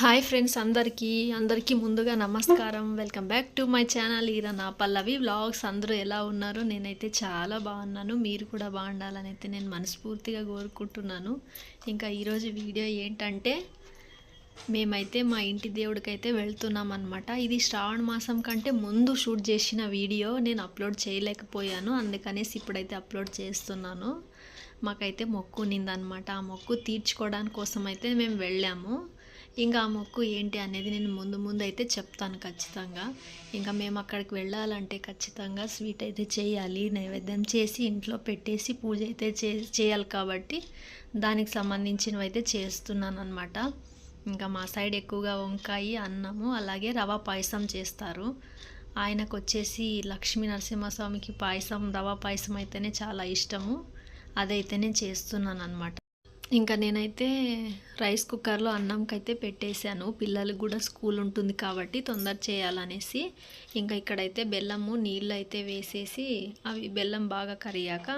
Hi friends అందరికీ అందరికీ ముందుగా నమస్కారం. Welcome back to my channel ఈరా నా పల్లవి వ్లాగ్స్ అందరూ ఎలా ఉన్నారు నేనైతే చాలా బాగున్నాను. మీరు కూడా బాగుండాలని అయితే నేను మనస్ఫూర్తిగా కోరుకుంటున్నాను. ఇంకా ఈరోజు వీడియో ఏంటంటే మేమైతే మా ఇంటి దేవుడికైతే వెళ్తున్నాం అనమాట ఇది శ్రావణ మాసం కంటే ముందు షూట్ చేసిన వీడియో. నేను అప్లోడ్ చేయలేకపోయాను. అందుకనేసి ఇప్పుడైతే అప్లోడ్ చేస్తున్నాను. మాకైతే మొక్కు ఉన్నిందనమాట ఆ మొక్కు తీర్చుకోవడానికి కోసం అయితే మేము వెళ్ళాము. ఇంకా ఆ మొక్కు ఏంటి అనేది నేను ముందు ముందు అయితే చెప్తాను ఖచ్చితంగా. ఇంకా మేము అక్కడికి వెళ్ళాలంటే ఖచ్చితంగా స్వీట్ అయితే చేయాలి నైవేద్యం చేసి ఇంట్లో పెట్టేసి పూజ అయితే చే చేయాలి కాబట్టి దానికి సంబంధించినవి అయితే చేస్తున్నాను అనమాట ఇంకా మా సైడ్ ఎక్కువగా వంకాయ అన్నము అలాగే రవ పాయసం చేస్తారు. ఆయనకు వచ్చేసి లక్ష్మీ నరసింహస్వామికి పాయసం రవ పాయసం అయితేనే చాలా ఇష్టము. అదైతేనే చేస్తున్నాను అనమాట ఇంకా నేనైతే రైస్ కుక్కర్లో అన్నంకైతే పెట్టేశాను. పిల్లలకు కూడా స్కూల్ ఉంటుంది కాబట్టి తొందర చేయాలనేసి. ఇంకా ఇక్కడైతే బెల్లము నీళ్ళు అయితే వేసేసి అవి బెల్లం బాగా కరియాక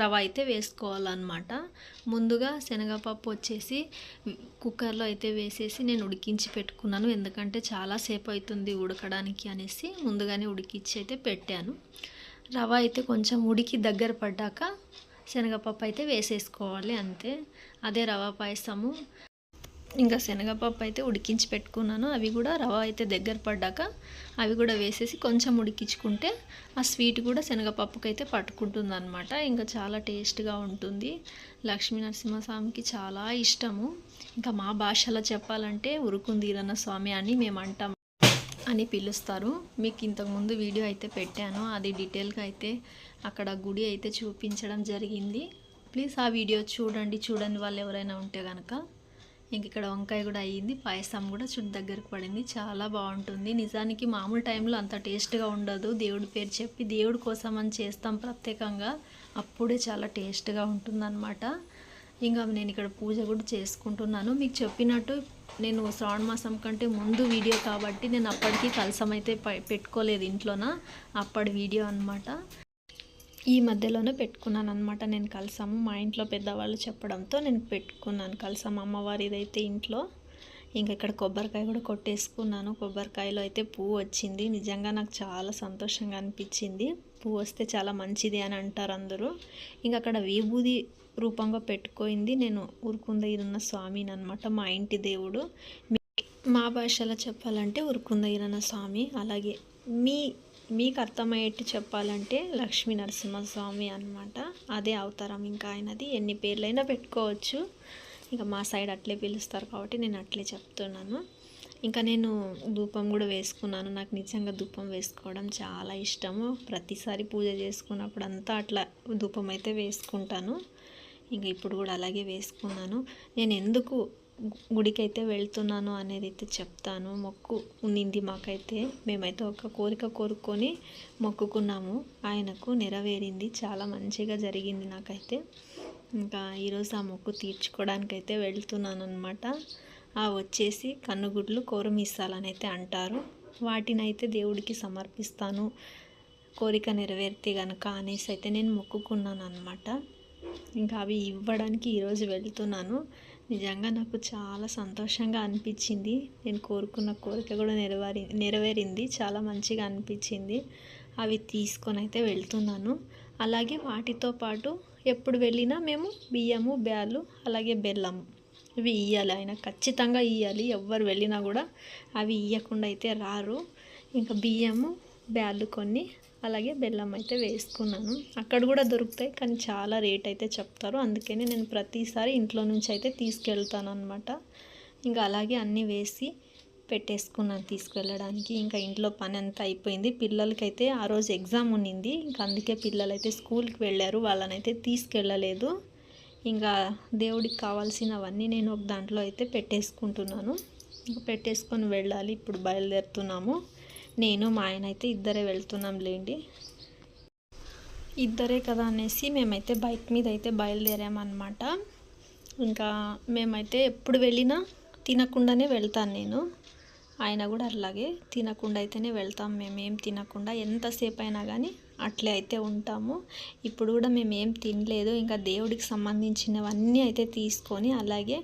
రవ అయితే వేసుకోవాలన్నమాట. ముందుగా శనగపప్పు వచ్చేసి కుక్కర్లో అయితే వేసేసి నేను ఉడికించి పెట్టుకున్నాను. ఎందుకంటే చాలాసేపు అవుతుంది ఉడకడానికి అనేసి ముందుగానే ఉడికించి అయితే పెట్టాను. రవ అయితే కొంచెం ఉడికి దగ్గర పడ్డాక శనగపప్పు అయితే వేసేసుకోవాలి అంతే. అదే రవ పాయసము. ఇంకా శనగపప్పు అయితే ఉడికించి పెట్టుకున్నాను. అవి కూడా రవ అయితే దగ్గర పడ్డాక అవి కూడా వేసేసి కొంచెం ఉడికించుకుంటే ఆ స్వీట్ కూడా శనగపప్పుకి అయితే పట్టుకుంటుంది అనమాట ఇంకా చాలా టేస్ట్గా ఉంటుంది. లక్ష్మీ నరసింహస్వామికి చాలా ఇష్టము. ఇంకా మా భాషలో చెప్పాలంటే ఉరుకుందీరన్న స్వామి అని మేము అంటాం అని పిలుస్తారు. మీకు ఇంతకుముందు వీడియో అయితే పెట్టాను. అది డీటెయిల్గా అయితే అక్కడ గుడి అయితే చూపించడం జరిగింది. ప్లీజ్ ఆ వీడియో చూడండి. చూడండి వాళ్ళు ఎవరైనా ఉంటే కనుక ఇంక ఇక్కడ వంకాయ కూడా అయ్యింది. పాయసం కూడా చుట్టు దగ్గరకు పడింది. చాలా బాగుంటుంది. నిజానికి మామూలు టైంలో అంత టేస్ట్గా ఉండదు. దేవుడి పేరు చెప్పి దేవుడి కోసం అని చేస్తాం ప్రత్యేకంగా. అప్పుడే చాలా టేస్ట్గా ఉంటుందన్నమాట. ఇంకా నేను ఇక్కడ పూజ కూడా చేసుకుంటున్నాను. మీకు చెప్పినట్టు నేను శ్రావణ మాసం కంటే ముందు వీడియో కాబట్టి నేను అప్పటికి కలసం అయితే పెట్టుకోలేదు ఇంట్లోన. అప్పటి వీడియో అనమాట ఈ మధ్యలోనే పెట్టుకున్నాను అనమాట నేను కలసము. మా ఇంట్లో పెద్దవాళ్ళు చెప్పడంతో నేను పెట్టుకున్నాను. కలసం అమ్మవారిదైతే ఇంట్లో. ఇంకా ఇక్కడ కొబ్బరికాయ కూడా కొట్టేసుకున్నాను. కొబ్బరికాయలో అయితే పువ్వు వచ్చింది. నిజంగా నాకు చాలా సంతోషంగా అనిపించింది. పువ్వు వస్తే చాలా మంచిది అని అంటారు అందరూ. ఇంకా అక్కడ విభూది రూపంగా పెట్టుకోయింది. నేను ఊరుకుంద ఇరున్న స్వామిని అనమాట మా ఇంటి దేవుడు. మా భాషలో చెప్పాలంటే ఉరుకుంద ఇరన్న స్వామి. అలాగే మీ మీకు అర్థమయ్యేట్టు చెప్పాలంటే లక్ష్మీ నరసింహస్వామి అనమాట అదే అవతారం ఇంకా ఆయనది. ఎన్ని పేర్లైనా పెట్టుకోవచ్చు. ఇంకా మా సైడ్ అట్లే పిలుస్తారు కాబట్టి నేను అట్లే చెప్తున్నాను. ఇంకా నేను ధూపం కూడా వేసుకున్నాను. నాకు నిజంగా ధూపం వేసుకోవడం చాలా ఇష్టము. ప్రతిసారి పూజ చేసుకున్నప్పుడు అంతా అట్లా ధూపం అయితే వేసుకుంటాను. ఇంకా ఇప్పుడు కూడా అలాగే వేసుకున్నాను. నేను ఎందుకు గుడికి అయితే వెళ్తున్నాను అనేది అయితే చెప్తాను. మొక్కు ఉన్నింది మాకైతే. మేమైతే ఒక కోరిక కోరుకొని మొక్కుకున్నాము. ఆయనకు నెరవేరింది. చాలా మంచిగా జరిగింది నాకైతే. ఇంకా ఈరోజు ఆ మొక్కు తీర్చుకోవడానికి అయితే వెళ్తున్నాను అనమాట ఆ వచ్చేసి కన్నుగుడ్లు కోరమిస్తాలని అయితే అంటారు. వాటిని అయితే దేవుడికి సమర్పిస్తాను. కోరిక నెరవేరితే కనుక అనేసి అయితే నేను మొక్కుకున్నాను అనమాట ఇంకా అవి ఇవ్వడానికి ఈరోజు వెళ్తున్నాను. నిజంగా నాకు చాలా సంతోషంగా అనిపించింది. నేను కోరుకున్న కోరిక కూడా నెరవేరి నెరవేరింది. చాలా మంచిగా అనిపించింది. అవి తీసుకొని అయితే వెళ్తున్నాను. అలాగే వాటితో పాటు ఎప్పుడు వెళ్ళినా మేము బియ్యము బ్యాలు అలాగే బెల్లము ఇవి ఇయ్యాలి. ఆయన ఖచ్చితంగా ఇవ్వాలి ఎవరు వెళ్ళినా కూడా అవి ఇవ్వకుండా అయితే రారు. ఇంకా బియ్యము బ్యాలు కొన్ని అలాగే బెల్లం అయితే వేసుకున్నాను. అక్కడ కూడా దొరుకుతాయి కానీ చాలా రేట్ అయితే చెప్తారు. అందుకనే నేను ప్రతిసారి ఇంట్లో నుంచి అయితే తీసుకెళ్తాను అనమాట ఇంకా అలాగే అన్నీ వేసి పెట్టేసుకున్నాను తీసుకెళ్ళడానికి. ఇంకా ఇంట్లో పని అంతా అయిపోయింది. పిల్లలకైతే ఆ రోజు ఎగ్జామ్ ఉన్నింది. ఇంకా అందుకే పిల్లలు అయితే స్కూల్కి వెళ్ళారు. వాళ్ళనైతే తీసుకెళ్ళలేదు. ఇంకా దేవుడికి కావాల్సినవన్నీ నేను ఒక దాంట్లో అయితే పెట్టేసుకుంటున్నాను. ఇంకా పెట్టేసుకొని వెళ్ళాలి. ఇప్పుడు బయలుదేరుతున్నాము. నేను మా ఆయన అయితే ఇద్దరే వెళ్తున్నాం లేండి. ఇద్దరే కదా అనేసి మేమైతే బైక్ మీద అయితే బయలుదేరామన్నమాట. ఇంకా మేమైతే ఎప్పుడు వెళ్ళినా తినకుండానే వెళ్తాను నేను. ఆయన కూడా అలాగే తినకుండా అయితేనే వెళ్తాం మేము ఏం తినకుండా. ఎంతసేపు అయినా కానీ అట్లే అయితే ఉంటాము. ఇప్పుడు కూడా మేము ఏం తినలేదు. ఇంకా దేవుడికి సంబంధించినవన్నీ అయితే తీసుకొని అలాగే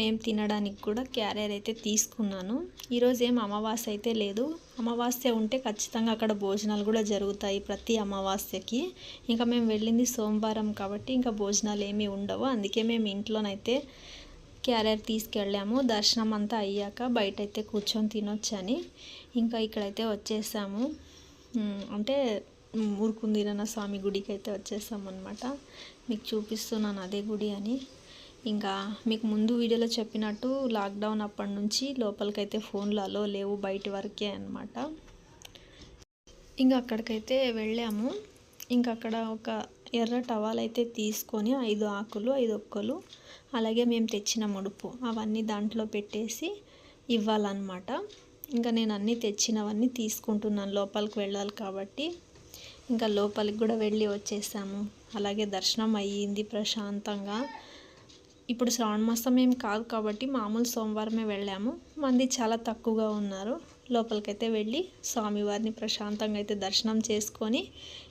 మేము తినడానికి కూడా క్యారియర్ అయితే తీసుకున్నాను. ఈరోజు ఏం అమావాస్య అయితే లేదు. అమావాస్య ఉంటే ఖచ్చితంగా అక్కడ భోజనాలు కూడా జరుగుతాయి ప్రతి అమావాస్యకి. ఇంకా మేము వెళ్ళింది సోమవారం కాబట్టి ఇంకా భోజనాలు ఏమీ ఉండవు. అందుకే మేము ఇంట్లోనైతే క్యారియర్ తీసుకెళ్ళాము. దర్శనం అంతా అయ్యాక బయట అయితే కూర్చొని తినొచ్చని. ఇంకా ఇక్కడైతే వచ్చేసాము. అంటే ఊరుకుందిరన్న స్వామి గుడికి అయితే వచ్చేసాం అనమాట మీకు చూపిస్తున్నాను అదే గుడి అని. ఇంకా మీకు ముందు వీడియోలో చెప్పినట్టు లాక్డౌన్ అప్పటి నుంచి లోపలికైతే ఫోన్లు అలో లేవు బయట వరకే అనమాట ఇంకా అక్కడికైతే వెళ్ళాము. ఇంకా అక్కడ ఒక ఎర్ర టవాల్ అయితే తీసుకొని ఐదు ఆకులు ఐదు ఒక్కలు అలాగే మేము తెచ్చిన ముడుపు అవన్నీ దాంట్లో పెట్టేసి ఇవ్వాలన్నమాట. ఇంకా నేను అన్నీ తెచ్చినవన్నీ తీసుకుంటున్నాను లోపలికి వెళ్ళాలి కాబట్టి. ఇంకా లోపలికి కూడా వెళ్ళి వచ్చేసాము. అలాగే దర్శనం అయ్యింది ప్రశాంతంగా. ఇప్పుడు శ్రావణ మాసం ఏం కాదు కాబట్టి మామూలు సోమవారమే వెళ్ళాము. మంది చాలా తక్కువగా ఉన్నారు. లోపలికైతే వెళ్ళి స్వామివారిని ప్రశాంతంగా అయితే దర్శనం చేసుకొని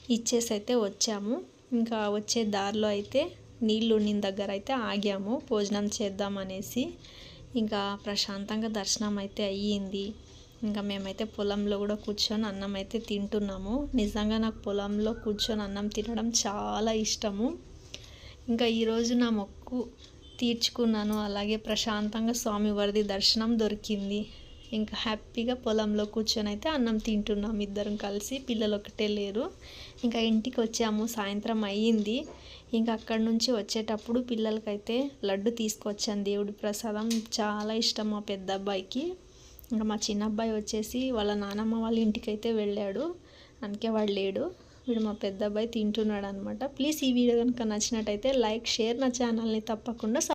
ఇచ్చేసి అయితే వచ్చాము. ఇంకా వచ్చే దారిలో అయితే నీళ్ళు ఉండిన దగ్గర అయితే ఆగాము. భోజనం చేద్దామనేసి ఇంకా ప్రశాంతంగా దర్శనం అయితే అయ్యింది. ఇంకా మేమైతే పొలంలో కూడా కూర్చొని అన్నం అయితే తింటున్నాము. నిజంగా నాకు పొలంలో కూర్చొని అన్నం తినడం చాలా ఇష్టము. ఇంకా ఈరోజు నా మొక్కు తీర్చుకున్నాను. అలాగే ప్రశాంతంగా స్వామివారిది దర్శనం దొరికింది. ఇంకా హ్యాపీగా పొలంలో కూర్చొని అయితే అన్నం తింటున్నాం. ఇద్దరం కలిసి పిల్లలు ఒకటే లేరు. ఇంకా ఇంటికి వచ్చాము. సాయంత్రం అయ్యింది. ఇంకా అక్కడి నుంచి వచ్చేటప్పుడు పిల్లలకైతే లడ్డు తీసుకొచ్చాను. దేవుడి ప్రసాదం చాలా ఇష్టం మా పెద్ద అబ్బాయికి ఇంకా మా చిన్న అబ్బాయి వచ్చేసి వాళ్ళ నానమ్మ వాళ్ళ ఇంటికి అయితే వెళ్ళాడు. అందుకే వాడు లేడు. వీడు మా పెద్ద అబ్బాయి తింటున్నాడు అనమాట ప్లీజ్ ఈ వీడియో కనుక నచ్చినట్టయితే లైక్ షేర్ నా ఛానల్ని తప్పకుండా